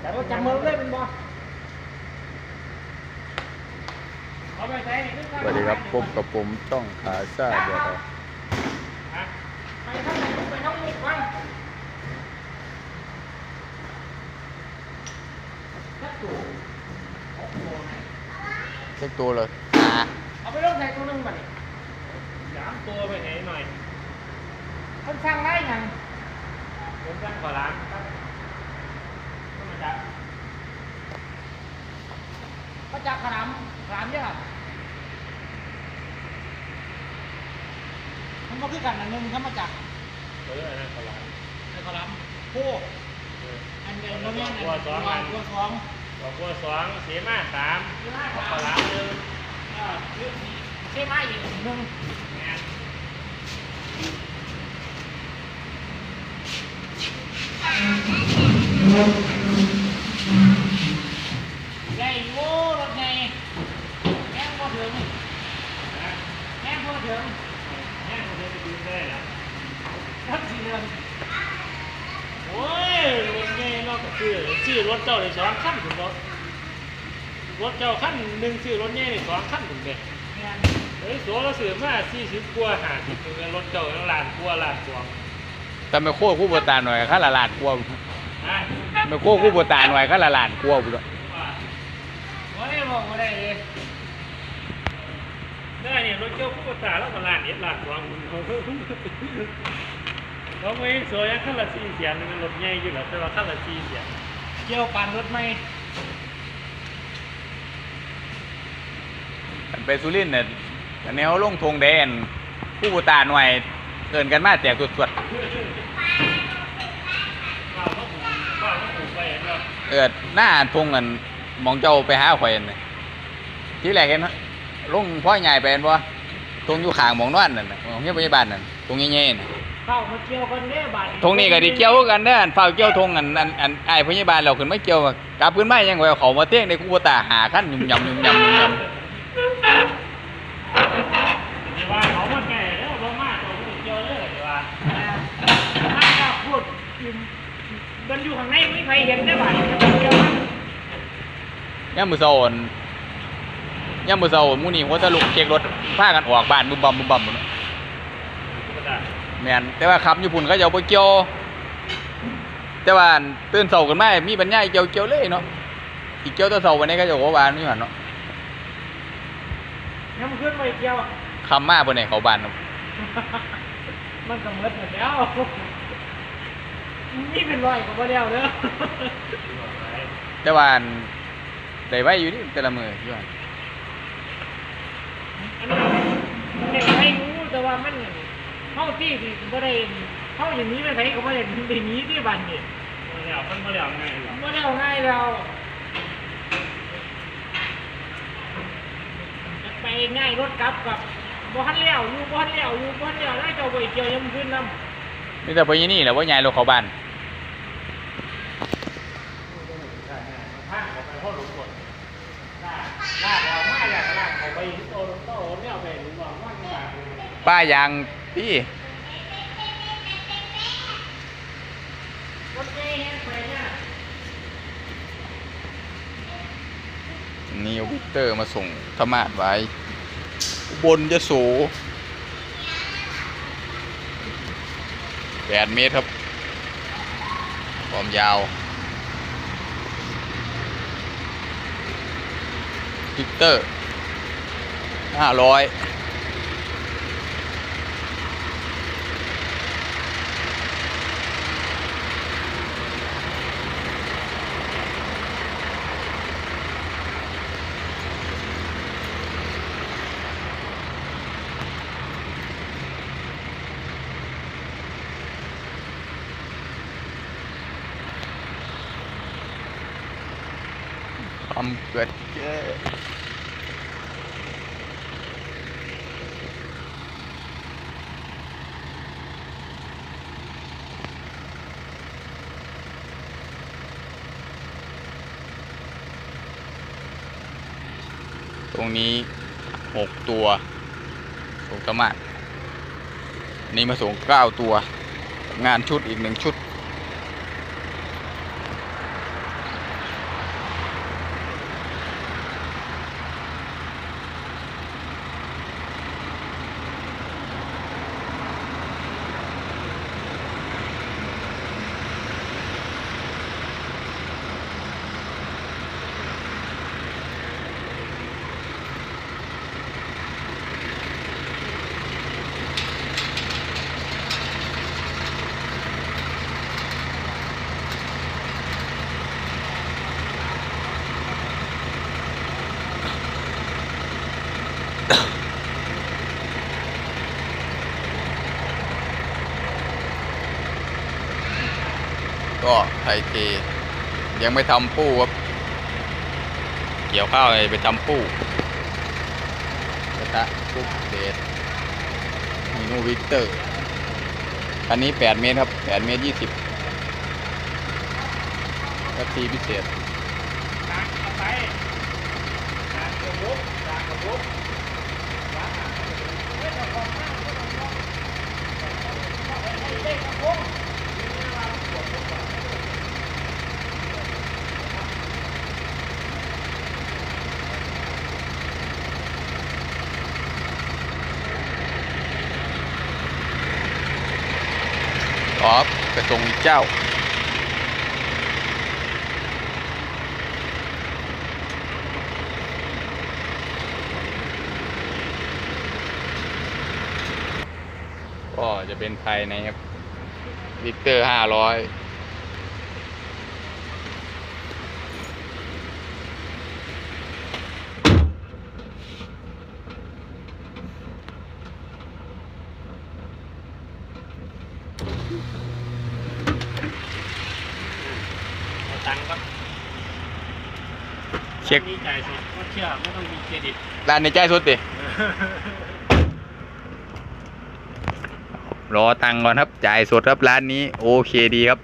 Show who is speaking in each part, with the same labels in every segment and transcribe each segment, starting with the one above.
Speaker 1: แต่ว่าจำมือเลยเป็นบ่เอาไปใส่นี่
Speaker 2: สวัสดีครับพบกับผมต้องขาซ่าเดียวครับ
Speaker 1: ไปทางไหนไปทางมุกมันสักตัวเอาตัวไหน
Speaker 2: เช็คตัวเลยอ่า
Speaker 1: เอาไปลงใส่ตัวหนึงบัดนี้
Speaker 3: สามตัวไปไหนหน่อย
Speaker 1: คนสร้างได้ยัง
Speaker 3: ผมสั่งขอล้างครับก็มาจาก
Speaker 1: ก็จากขนามขนามเยอะมันก็คือกันอันหนึงเขามาจาก
Speaker 3: เอออันนั้นขอล้าง
Speaker 1: ในขนามโพ
Speaker 3: เออ
Speaker 1: อันเดียวเราเนี่ย
Speaker 3: ตัวสองอัน
Speaker 1: ตัวสอง
Speaker 3: ดอกบัวสองเสียมาสาม
Speaker 1: คือห้า
Speaker 3: ข
Speaker 1: สา
Speaker 3: อ
Speaker 1: ม
Speaker 3: ล้างหนึ่ง
Speaker 1: เออคือใช่ไหมอีกหนึ่ง
Speaker 3: งาน
Speaker 1: ใหญ่โว้รถไงแง่งพอถึง
Speaker 3: นะ
Speaker 1: แง่งพอถึง
Speaker 3: งานผมจะไปดูได้หรอ
Speaker 1: รถสีเหลือง
Speaker 3: โอ้ยรถเมย์นอกจากซื้อซื้อรถเจ้าเลยสองขั้นถึงรถรถเจ้าขั้นหนึ่งซื้อรถเมย์นี่สองขั้นถึงเลย
Speaker 1: แง่ง
Speaker 3: เฮ้ยสัวเราซื้อมาสี่สิบกว่าห้าสิบถึงรถเจ้ายังล้านกว่าล้านสอง
Speaker 2: แต่ไม่โค้คู่บัวตาหน่อยข้าละลานกลัว
Speaker 3: นะ
Speaker 2: ไม่โค้คู่บัวตาหน่อยข้าละลานกลัวบุตร
Speaker 1: ว่าได้บอกว่าได้เลย
Speaker 3: ได้เนี่ยรถเจ้าผู้ประกาศแล้วก็ล้านเอ็ดล้านสอง เราไม่สวยขั้นละสี่เสียนนึงรถใหญ่อยู่แล้วแต่ว่าขั้นละสี่เสียน
Speaker 1: เกี่ยวปันรถไหม
Speaker 2: ไปสุรินเนี่ยอันนี้เขาลงทงแดนคู่บัวตาหน่อยเกินกันมาแจกสวด
Speaker 3: ว่าเขาปลูกว่าเขาปลูกไปเห็นป่ะ
Speaker 2: ๆเอิดหน้าทงกันมองเจ้าไปหาข่อยน่ที่แรกเห็นลงพ่อใหญ่ไปเห็นบ่ทงอยู่ขางมองนอนนั่นของเฮียพยาบาลนั่นทงเงี้ยๆน่ะ
Speaker 1: เข้ามาเกี่ยวกันเนี่ยบาด
Speaker 2: ทงนี้ก็ไดีเกี่ยวกันเด้ออันเฝ้าเกี่ยวทงอันอันอันไอ้ายพยาบาลเราขึ้นมาเกี่ยวกลับขึ้นมายังไงเขามาเตี้ยงในคู่บัวตาหาขั้นยุ่มยำยุ่มยำยุ่มยำ
Speaker 3: แต่ว่าเขามาแก่แล้วลงมาตัวผู้เจ้าเลยแต่ว่า
Speaker 1: ถ้าจะพูดมันอยู่ข้างในไม่มีใครเห็นได้บาดเกี่ยวกัน
Speaker 2: ย่ามมือเสาร์ย่ามมือเสาร์หมูนี่หัวตะลุกเช็ครถพากันออกบ้านบึมบัมบึมบัมหมดเนาะ
Speaker 3: ผู้ประกาศ
Speaker 2: แม่นแต่ว่าขับญี่ปุ่นเขาจะเอาไปเกี่ยว แต่ว่าตื่นเสาร์กันมามีปัญญาเกี่ยวเกี่ยวเลยเนาะอีกเกี่ยวแตัวเสาร์วันนี้ก็จะว่าบ้านนี่หันเนาะ
Speaker 1: น้ำขึ้นไปเกี่ยว
Speaker 2: คำมาบนไหนเขาบ้านเนาะ
Speaker 1: มันก็หมดหมดแล้วนี่เป็นร้อยกว่าแล้วเด้อ
Speaker 2: แต่ว่าอันได้ไว้อยู่นี่แต่ละมืออยู่หั่น
Speaker 1: อันนี้เด็กไม่รู้แต่ว่ามัน เข้าที่ที่บ่ได้เข้าอย่างนี้ไปไหนก็บ่ได้ได้หนีที่บ้านนี่
Speaker 3: มาแล้วมันมาแล้วไงหรอ
Speaker 1: บ่ได้เอาง่ายแล้วจะไปง่ายรถกลับกับบ่ทันแล้วอยู่บ่ทันแล้วอยู่บ่ทันแล้วแล้วเจ้าบ่เกี่ยวยังขึ้นนำ
Speaker 2: นี่แต่พอยี่นี่แหละว่าใหญ่รถเขาบ้าน
Speaker 3: ข้างเขาไปพ่อหลวงก่อน
Speaker 1: ลากออกมาแล้วก็ลากเขาไปโตโตแนวไปหลุมว่ามันลาก
Speaker 2: ป้ายาง พี่
Speaker 1: นี่ย
Speaker 2: นี่เอาวิกเตอร์มาส่งธรรมาสไว้บนยโสแปดเมตรครับ ความยาววิกเตอร์ห้าร้อย ความเกิดเจอตรงนี้หกตัวส่งธรรมาสอันนี้มาส่งเก้าตัว งานชุดอีกหนึ่งชุด ก็ไทยเทยังไม่ทำปู้ครับ เกี่ยวข้าวเลยไปทำปู้กระทะปุ๊บเดดมีนูวิกเตอร์อันนี้ 8 เมตรครับ 8 เมตร 20กระทีพิเศษ
Speaker 3: ไปตากระบุกตากกระบุก
Speaker 2: ขอไปตรงเจ้า ก็จะเป็นภายในครับลิตรห้าร้อย
Speaker 3: เอาตังค์ก็
Speaker 2: เช็ค
Speaker 3: มีจ่ายสดก็เชื่อไม่ต้องมีเครดิต
Speaker 2: ร้านในใจสุดดิรอตังค์ก่อนครับ จ่ายสดครับร้านนี้ โอเคดีครับ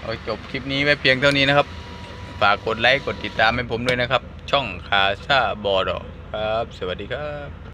Speaker 2: เอาจบคลิปนี้ไว้เพียงเท่านี้นะครับ ฝากกดไลค์ กดติดตามให้ผมด้วยนะครับ ช่องคาชาบอดอครับ สวัสดีครับ